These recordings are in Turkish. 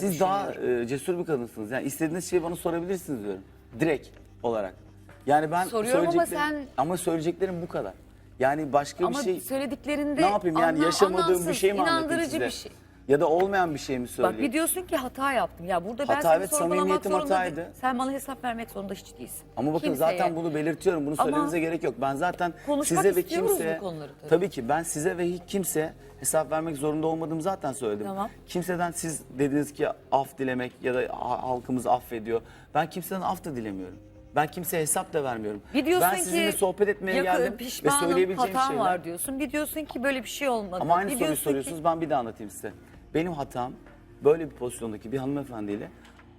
Siz daha e, cesur bir kadınsınız. Yani istediğiniz şeyi bana sorabilirsiniz diyorum. Direkt olarak. Yani ben Soruyorum ama söyleyeceklerim- sen- ama söyleyeceklerim bu kadar. Yani başka Ama bir şey söylediklerinde ne yapayım yani anlam- yaşamadığım bir anlamsız, şey mi anlatayım inandırıcı size? bir şey. Ya da olmayan bir şey mi Bak söyleyeyim? bir diyorsun ki hata yaptım. Ya burada ben Hata, seni evet, sorgulamak samimiyetim zorunda hataydı. değilim. Sen bana hesap vermek zorunda hiç değilsin. Ama bakın Kimseye. zaten bunu belirtiyorum. Bunu Ama söylemenize gerek yok. Ben zaten konuşmak size ve istiyoruz bu kimseye konuları tabii. tabii ki ben size ve hiç kimseye hesap vermek zorunda olmadığımı zaten söyledim. Tamam. Kimseden siz dediniz ki af dilemek ya da ha- halkımız affediyor. Ben kimseden af da dilemiyorum. Ben kimseye hesap da vermiyorum. Bir diyorsun ben sizinle ki sohbet etmeye yakın- geldim ve pişmanım, söyleyebileceğim hatam şeyler. var diyorsun. Bir diyorsun ki böyle bir şey olmadı. Ama aynı bir soruyu diyorsun soruyorsunuz. Ki, Ben bir daha anlatayım size. Benim hatam böyle bir pozisyondaki bir hanımefendiyle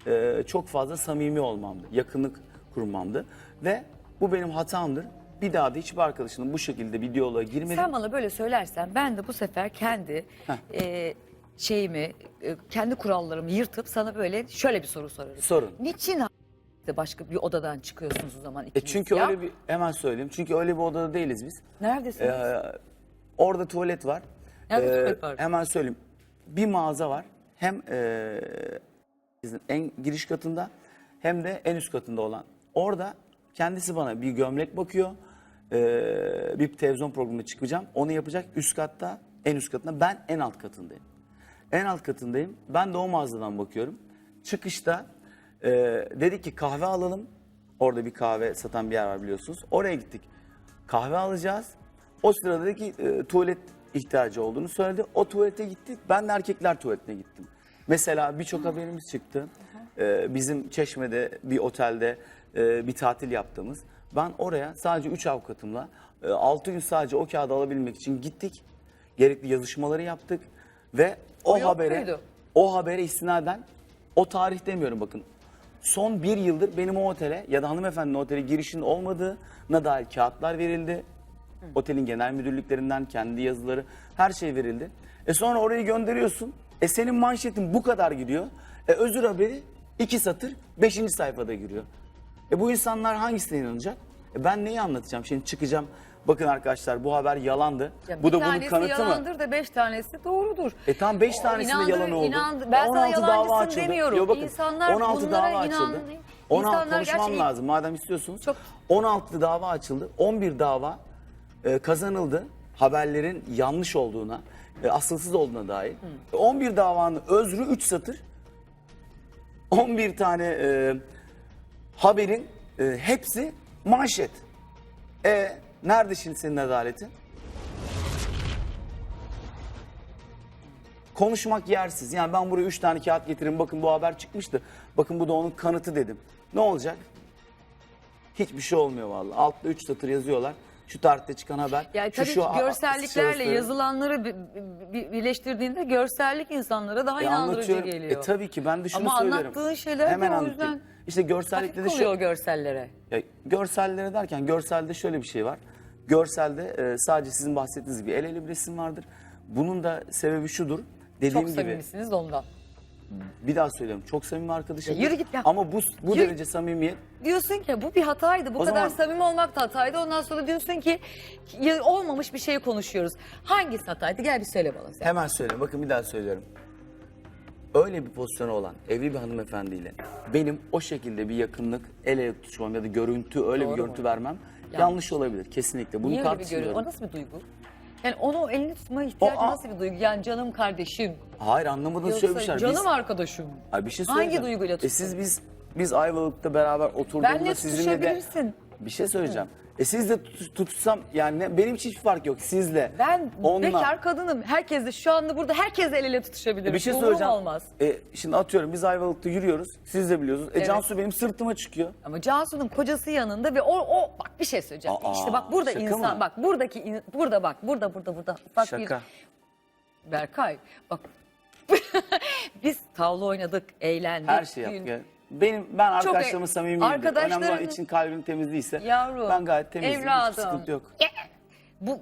e, çok fazla samimi olmamdı. Yakınlık kurmamdı. Ve bu benim hatamdır. Bir daha da hiçbir arkadaşımla bu şekilde bir diyaloğa girmedim. sen bana böyle söylersen ben de bu sefer kendi e, şeyimi, e, kendi kurallarımı yırtıp sana böyle şöyle bir soru sorarım. Sorun. Niçin başka bir odadan çıkıyorsunuz o zaman E ikiniz? çünkü ya? öyle bir hemen söyleyeyim. Çünkü öyle bir odada değiliz biz. Neredesiniz? Ee, orada tuvalet var. Nerede Ee, tuvalet var? Hemen söyleyeyim. Bir mağaza var. Hem bizim en giriş katında hem de en üst katında olan. Orada kendisi bana bir gömlek bakıyor. Ee, bir televizyon programına çıkacağım. Onu yapacak üst katta, en üst katında. Ben en alt katındayım. En alt katındayım. Ben de o mağazadan bakıyorum. Çıkışta e, dedik ki kahve alalım. Orada bir kahve satan bir yer var biliyorsunuz. Oraya gittik. Kahve alacağız. O sırada dedi ki e, tuvalet ihtiyacı olduğunu söyledi. O tuvalete gittik. Ben de erkekler tuvaletine gittim. Mesela birçok haberimiz çıktı. E, bizim Çeşme'de bir otelde e, bir tatil yaptığımız. Ben oraya sadece 3 avukatımla 6 gün sadece o kağıdı alabilmek için gittik. Gerekli yazışmaları yaptık ve o, O habere muydu? o habere istinaden o tarih demiyorum bakın. Son bir yıldır benim o otele ya da hanımefendinin otele girişinin olmadığına dair kağıtlar verildi. Otelin genel müdürlüklerinden kendi yazıları her şey verildi. E sonra orayı gönderiyorsun. E senin manşetin bu kadar gidiyor. E özür haberi iki satır beşinci sayfada giriyor. E bu insanlar hangisine inanacak? E ben neyi anlatacağım? Şimdi çıkacağım. Bakın arkadaşlar bu haber yalandı. Ya bu da bunun kanıtı mı? yalandır da beş tanesi doğrudur. E tam 5 O tanesi de inandır- yalan oldu. inandır- ben sana 16 dava yalancısın açıldı. demiyorum. Yo bakın, İnsanlar 16 bunlara dava inan- açıldı. 16 İnsanlar konuşmam gerçi- lazım madem istiyorsunuz. Çok- 16 dava açıldı. 11 dava e, kazanıldı. Haberlerin yanlış olduğuna, e, asılsız olduğuna dair. 11 davanın özrü 3 satır. 11 tane e, haberin e, hepsi manşet. E nerede şimdi senin adaletin? Konuşmak yersiz. Yani ben buraya üç tane kağıt getireyim. Bakın bu haber çıkmıştı. Bakın bu da onun kanıtı dedim. Ne olacak? Hiçbir şey olmuyor vallahi. Altta üç satır yazıyorlar. Şu tarihte çıkan haber. Yani şu tabii şu görselliklerle şahısların- yazılanları bi- bi- birleştirdiğinde görsellik insanlara daha E, inandırıcı anlatıyorum. geliyor. E tabii ki ben de şunu Ama söylüyorum. anlattığın şeyler de Hemen o anlatayım. yüzden İşte görsellikte de şu, görsellere. Ya, görsellere derken görselde şöyle bir şey var. Görselde e, sadece sizin bahsettiğiniz gibi el ele bir resim vardır. Bunun da sebebi şudur. Dediğim Çok gibi samimisiniz de ondan. Bir daha söylüyorum. Çok samimi arkadaşım. Ya yürü git ya. Ama bu bu Yürü. derece samimiyet Diyorsun ki bu bir hataydı. Bu O kadar zaman- samimi olmak da hataydı. Ondan sonra diyorsun ki ya olmamış bir şey konuşuyoruz. Hangisi hataydı? Gel bir söyle bana sen. Hemen söyleyeyim. Bakın bir daha söylüyorum. Öyle bir pozisyonu olan evli bir hanımefendiyle benim o şekilde bir yakınlık, el ele tutuşmam ya da görüntü öyle Doğru bir görüntü mu? vermem yanlış, olabilir kesinlikle. Bunu Niye öyle bir görüyor? tartışmıyorum. O nasıl bir duygu? Yani onu elini tutma ihtiyacı O a- nasıl bir duygu? Yani canım kardeşim. Hayır anlamadığınız Yoksa var. canım Biz- arkadaşım. Ay bir şey Hangi söyleyeceğim. duyguyla E siz biz biz Ayvalık'ta beraber oturduğumuzda Benle sizinle de tutuşabilirsin. Bir şey söyleyeceğim. E siz de tut- tutsam yani ne- benim için hiçbir fark yok sizle. Ben onunla. bekar kadınım. Herkes de şu anda burada herkes el ele tutuşabilir. E bir şey Umurum söyleyeceğim. olmaz. E, şimdi atıyorum biz Ayvalık'ta yürüyoruz. Siz de biliyorsunuz. E Evet. Cansu benim sırtıma çıkıyor. Ama Cansu'nun kocası yanında ve o o bak bir şey söyleyeceğim. Aa, işte bak burada şaka insan mı? bak buradaki in- burada bak burada burada burada ufak Şaka. bir Berkay bak biz tavla oynadık, eğlendik. Her şey gün- yaptık. ya. Benim ben Çok arkadaşlarıma e- samimiyim. Önemli olan arkadaşların- için kalbim temiz değilse Yavrum, ben gayet temizim. evladım. Hiçbir sıkıntı yok. Bu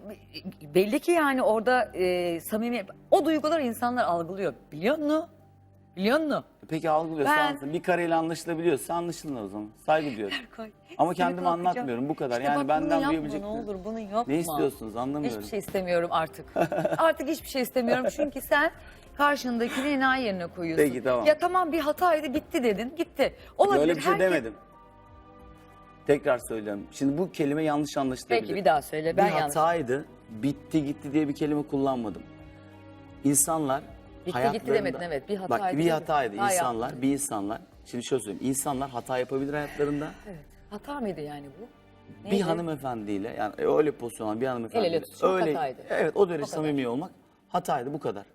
belli ki yani orada e, samimi o duygular insanlar algılıyor. Biliyor musun? Biliyor musun? Peki algılıyorsa Ben- anlasın. Bir kareyle anlaşılabiliyorsa anlaşılın o zaman. Saygı duyuyorum. Ama seni kendimi kalkacağım. anlatmıyorum, bu kadar. İşte Yani bak benden bunu yapma, duyabilecek ne olur bunu yapma. Ne istiyorsunuz anlamıyorum. Hiçbir şey istemiyorum artık. artık hiçbir şey istemiyorum çünkü sen karşındakini enayi yerine koyuyorsun. Peki, tamam. Ya tamam bir hataydı bitti dedin gitti. Olabilir. Öyle bir şey herkes- demedim. Tekrar söylüyorum. Şimdi bu kelime yanlış anlaşılabilir. Peki bir daha söyle ben bir yanlış. hataydı, bitti gitti diye bir kelime kullanmadım. İnsanlar gitti hayatlarında... demedin, evet. Bir hataydı Bak bir hataydı. Ha, insanlar, bir insanlar. Şimdi şöyle söyleyeyim. İnsanlar hata yapabilir hayatlarında. Evet. Hata mıydı yani bu? Bir Neydi? hanımefendiyle yani öyle pozisyon olan bir hanımefendiyle. El ele tutuşmak öyle, hataydı. Evet o derece samimi olmak hataydı bu kadar.